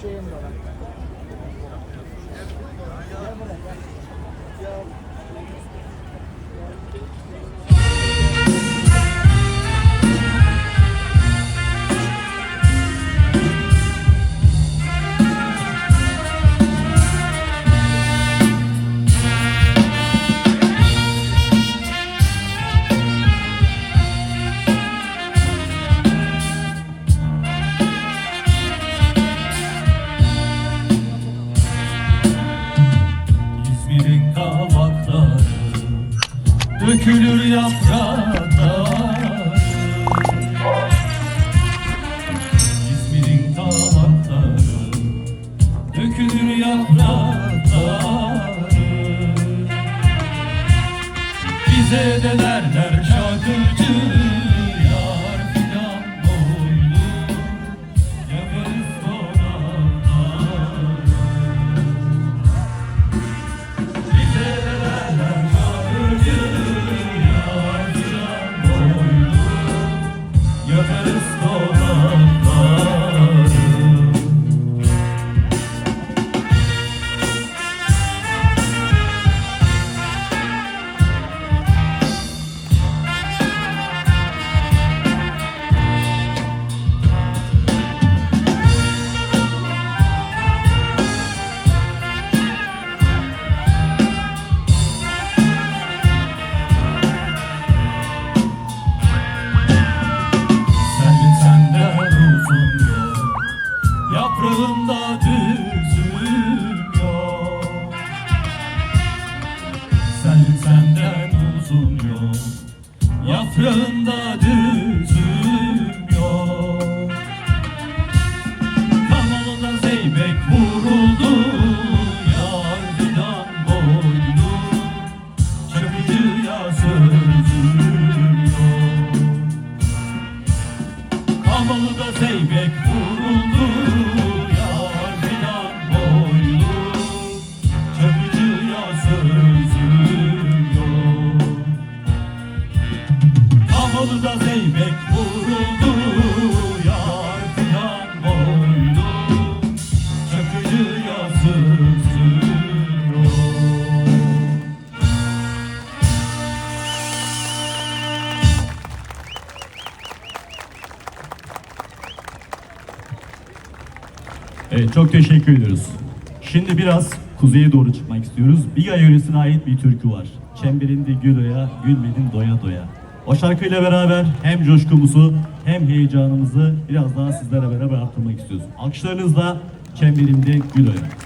şeyim var. Dökülür yaprakları İzmir'in kavakları Dökülür yaprakları Bize de derler şarkıcı senden uzun yol. Yaprağında düzüm Evet çok teşekkür ediyoruz. Şimdi biraz kuzeye doğru çıkmak istiyoruz. Biga yöresine ait bir türkü var. Çemberinde gül oya, gülmedim doya doya. O şarkıyla beraber hem coşkumuzu hem heyecanımızı biraz daha sizlere beraber arttırmak istiyoruz. Alkışlarınızla Çemberimde Gül Oya.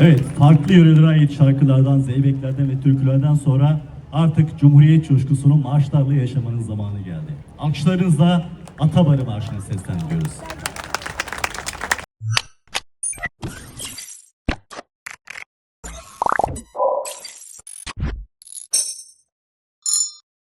Evet, farklı yörelere ait şarkılardan, zeybeklerden ve türkülerden sonra artık Cumhuriyet coşkusunu marşlarla yaşamanın zamanı geldi. Alkışlarınızla Atabarı Marşı'nı seslendiriyoruz.